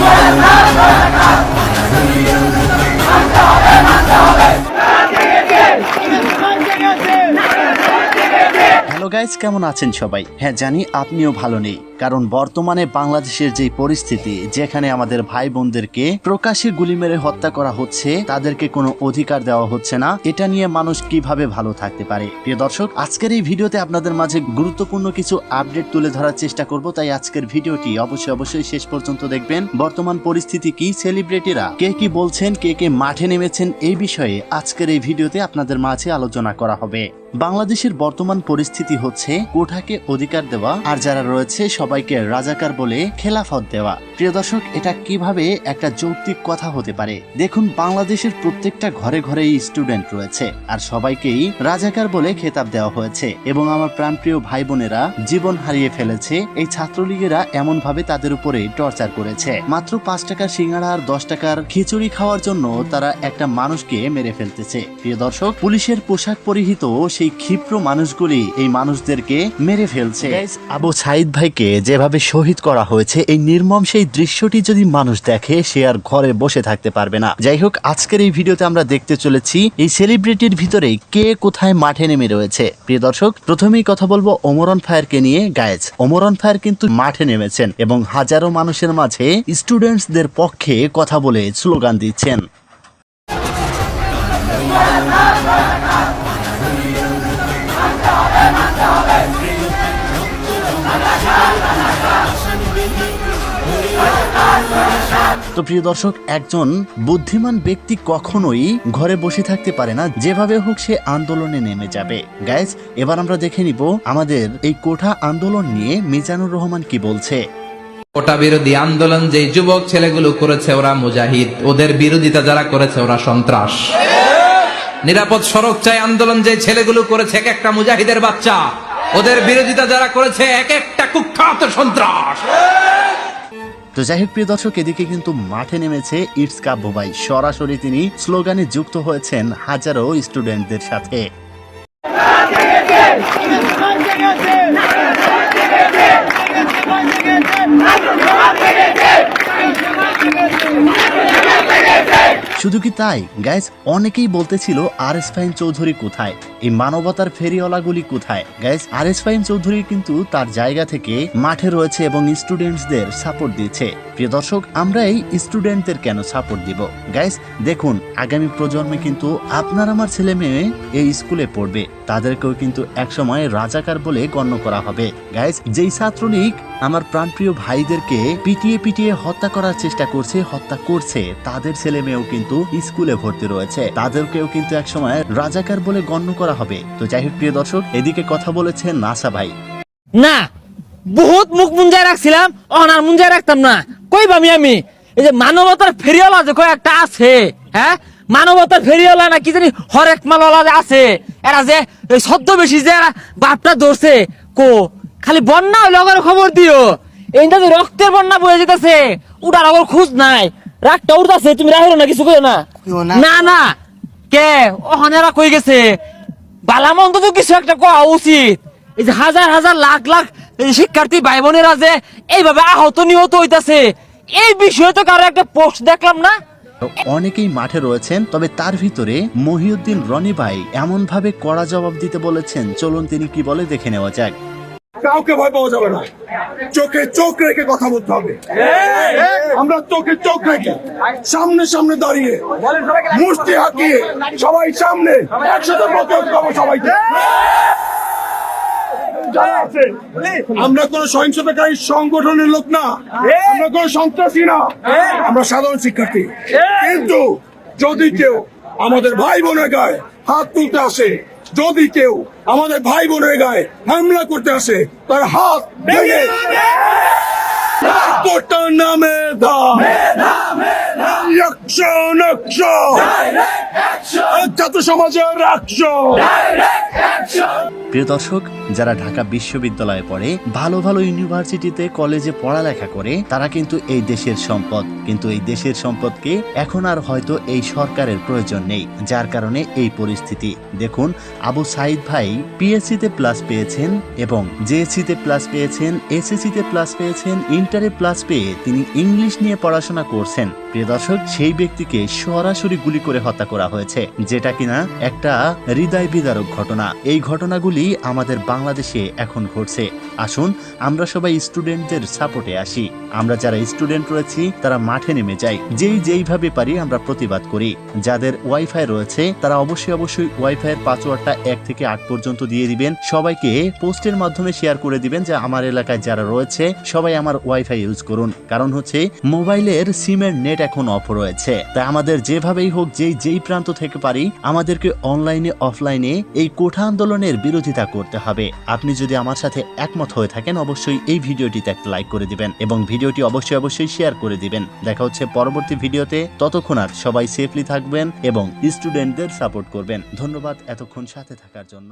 Buenas guys কেমন আছেন সবাই? হ্যাঁ জানি আপনিও ভালো নেই, কারণ বর্তমানে বাংলাদেশের যে পরিস্থিতি, যেখানে আমাদের ভাই বোনদেরকে প্রকাশ্যে গুলি মেরে হত্যা করা হচ্ছে, তাদেরকে কোনো অধিকার দেওয়া হচ্ছে না, এটা নিয়ে মানুষ কীভাবে ভালো থাকতে পারে? প্রিয় দর্শক, আজকের এই ভিডিওতে আপনাদের মাঝে গুরুত্বপূর্ণ কিছু আপডেট তুলে ধরার চেষ্টা করব, তাই আজকের ভিডিওটি অবশ্যই অবশ্যই শেষ পর্যন্ত দেখবেন। বর্তমান পরিস্থিতি কি সেলিব্রিটিরা কে কি বলছেন, কে কে মাঠে নেমেছেন, এই বিষয়ে আজকের এই ভিডিওতে আপনাদের মাঝে আলোচনা করা হবে। বাংলাদেশের বর্তমান পরিস্থিতি হচ্ছে কোঠাকে অধিকার দেওয়া আর যারা রয়েছে সবাইকে রাজাকার বলে খেলাফত দেওয়া। প্রিয় দর্শক, এটা কীভাবে একটা যৌক্তিক কথা হতে পারে? দেখুন, বাংলাদেশের প্রত্যেকটা ঘরে ঘরেই স্টুডেন্ট রয়েছে আর সবাইকেই রাজাকার বলে খেতাব দেওয়া হয়েছে এবং আমার প্রাণপ্রিয় ভাই বোনেরা জীবন হারিয়ে ফেলেছে। এই ছাত্রলীগেরা এমন ভাবে তাদের উপরে টর্চার করেছে। মাত্র পাঁচ টাকার সিঙ্গাড়া আর দশ টাকার খিচুড়ি খাওয়ার জন্য তারা একটা মানুষকে মেরে ফেলতেছে। প্রিয় দর্শক, পুলিশের পোশাক পরিহিত সেই ক্ষিপ্র মানুষগুলি এই মানুষদেরকে মেরে ফেলছে। আবু সাইদ ভাইকে যেভাবে শহীদ করা হয়েছে, এই নির্মম সেই দৃশ্যটি যদি মানুষ দেখে, সে আর ঘরে বসে থাকতে পারবে না। যাই হোক, আজকের এই ভিডিওতে আমরা দেখতে চলেছি, এই সেলিব্রিটির ভিতরে কে কোথায় মাঠে নেমে রয়েছে। প্রিয় দর্শক, প্রথমেই কথা বলব ওমরন ফায়ারকে নিয়ে। গায়েজ ওমরন ফায়ার কিন্তু মাঠে নেমেছেন এবং হাজারো মানুষের মাঝে স্টুডেন্টসদের পক্ষে কথা বলে স্লোগান দিচ্ছেন। তো প্রিয় দর্শক, একজন বুদ্ধিমান ব্যক্তি কখনোই ঘরে বসে থাকতে পারে না, যেভাবে হোক সে আন্দোলনে নেমে যাবে। গাইজ এবার আমরা দেখে নিব আমাদের এই কোঠা আন্দোলন নিয়ে মিজানুর রহমান কি বলছে। কোটা বিরোধী আন্দোলন যে যুবক ছেলেগুলো করেছে ওরা মুজাহিদ, ওদের বিরোধিতা যারা করেছে ওরা সন্ত্রাস। নিরাপদ সড়ক চাই আন্দোলন যে ছেলেগুলো করেছে এক একটা মুজাহিদের বাচ্চা, ওদের বিরোধিতা যারা করেছে এক একটা কুখ্যাত সন্ত্রাস। তো যাই হোক, প্রিয় দর্শক, এদিকে কিন্তু মাঠে নেমেছে ইটস কাব্য ভাই সরাসরি তিনি স্লোগানে যুক্ত হয়েছেন হাজারো স্টুডেন্টদের সাথে। শুধু কি তাই? গাইজ অনেকেই বলতেছিল আর এস ফাইন চৌধুরী কোথায়? এই মানবতার ফেরিওয়ালাগুলি কোথায়? গাইজ আর এস ফাইন চৌধুরী কিন্তু তার জায়গা থেকে মাঠে রয়েছে এবং স্টুডেন্টসদের সাপোর্ট দিচ্ছে। প্রিয় দর্শক, আমরা এই স্টুডেন্টদের কেন সাপোর্ট দিব? গাইজ দেখুন, আগামী প্রজন্মে কিন্তু আপনার আমার ছেলে মেয়ে এই স্কুলে পড়বে। তাদেরকেও কিন্তু একসময় রাজাকার বলে গণ্য করা হবে। গাইজ যেই ছাত্রলীগ আমার প্রাণপ্রিয় ভাইদেরকে পিটিয়ে পিটিয়ে হত্যা করার চেষ্টা করছে, হত্যা করছে, তাদের ছেলে মেয়েও কিন্তু স্কুলে ভর্তি রয়েছে। তাদেরকেও কিন্তু একসময় রাজাকার বলে গণ্য করা হবে। তো যাই হোক প্রিয় দর্শক এদিকে কথা বলেছে নাসা ভাই। না বহুত মুখ মুঞ্জায় রাখছিলাম অনার মুঞ্জায় রাখতাম না। কই পামি আমি? এই যে মানবতার ফেরিওয়ালা যে কয়েকটা আছে হ্যাঁ? মানবতার ফেরিওয়ালা না কি জানি হরেক মালওয়ালা যে আছে। এরা যে এই সদ্য বেশি যে এরা বাপটা ধরছে কো? খালি বন্যা হইলে ওদের খবর দিও। এইটা যে রক্তের বন্যা বয়ে যেতেছে উড়ার ওর খোঁজ নাই। রাগটা উড়তাছে তুমি রাহিল না কিছু কইও না। না না। কে? ওখানেরা কই গেছে? বালামন তো কিছু একটা কোয়া উচিত। এই যে হাজার হাজার লাখ লাখ শিক্ষার্থী ভাই বোনেরা যে এইভাবে আহত নিহত হইতাছে, এই বিষয়ে তো কারও একটা পোস্ট দেখলাম না? অনেকেই মাঠে রয়েছেন, তবে তার ভিতরে মহিউদ্দিন রনি ভাই এমন ভাবে কড়া জবাব দিতে বলেছেন। চলুন তিনি কি বলে দেখে নেওয়া যাক। কাউকে ভয় পাওয়া যাবে না। চোখে চোখ রেখে কথা বলতে হবে। আমরা চোখে চোখ রেখে সামনে সামনে দাঁড়িয়ে মুষ্টি হাঁকিয়ে সবাই সামনে একসাথে প্রতিরোধ করব সবাইকে। আমরা কোন সহিংসতাকারী সংগঠনের লোক না। আমরা কোন সন্ত্রাসী না। আমরা সাধারণ শিক্ষার্থী। কিন্তু যদি কেউ আমাদের ভাই বোনের গায়ে হাত তুলতে আসে যদি কেউ আমাদের ভাই বোনের গায়ে হামলা করতে আসে তার হাত ভেঙে নামে ধাম অ্যাকশন অ্যাকশন সমাজের অ্যাকশন প্রিয় দর্শক যারা ঢাকা বিশ্ববিদ্যালয়ে পড়ে ভালো ভালো ইউনিভার্সিটিতে কলেজে পড়ালেখা করে তারা কিন্তু এই দেশের সম্পদ। কিন্তু এই দেশের সম্পদকে এখন আর হয়তো এই সরকারের প্রয়োজন নেই যার কারণে এই পরিস্থিতি। দেখুন আবু সাইদ ভাই পিএসসি তে প্লাস পেয়েছেন এবং জেএসসি তে প্লাস পেয়েছেন এসএসসি তে প্লাস পেয়েছেন ইন্টারে প্লাস পেয়ে তিনি ইংলিশ নিয়ে পড়াশোনা করছেন। আছেন প্রিয় সেই ব্যক্তিকে সরাসরি গুলি করে হত্যা করা হয়েছে, যেটা কিনা একটা হৃদয় বিদারক ঘটনা। এই ঘটনাগুলি আমাদের বাংলাদেশে এখন ঘটছে। আসুন, আমরা সবাই স্টুডেন্টদের সাপোর্টে আসি। আমরা যারা স্টুডেন্ট রয়েছি, তারা মাঠে নেমে যাই। যেই যেইভাবে পারি, আমরা প্রতিবাদ করি। যাদের ওয়াইফাই রয়েছে, তারা অবশ্যই অবশ্যই ওয়াইফাই এর পাসওয়ার্ডটা এক থেকে আট পর্যন্ত দিয়ে দিবেন। সবাইকে পোস্টের মাধ্যমে শেয়ার করে দিবেন যে, আমার এলাকায় যারা রয়েছে, সবাই আমার ওয়াইফাই ইউজ করুন। কারণ হচ্ছে, মোবাইলের সিমের নেট এখন অফ রয়েছে। তাই আমাদের যেভাবেই হোক, যেই যেই প্রান্ত থেকে পারি, আমাদেরকে অনলাইনে অফলাইনে এই কোঠা আন্দোলনের বিরোধিতা করতে হবে। আপনি যদি আমার সাথে একমত হয়ে থাকেন, অবশ্যই এই ভিডিওটিতে একটা লাইক করে দিবেন এবং ভিডিওটি অবশ্যই অবশ্যই শেয়ার করে দিবেন। দেখা হচ্ছে পরবর্তী ভিডিওতে। ততক্ষণ আর সবাই সেফলি থাকবেন এবং স্টুডেন্টদের সাপোর্ট করবেন। ধন্যবাদ এতক্ষণ সাথে থাকার জন্য।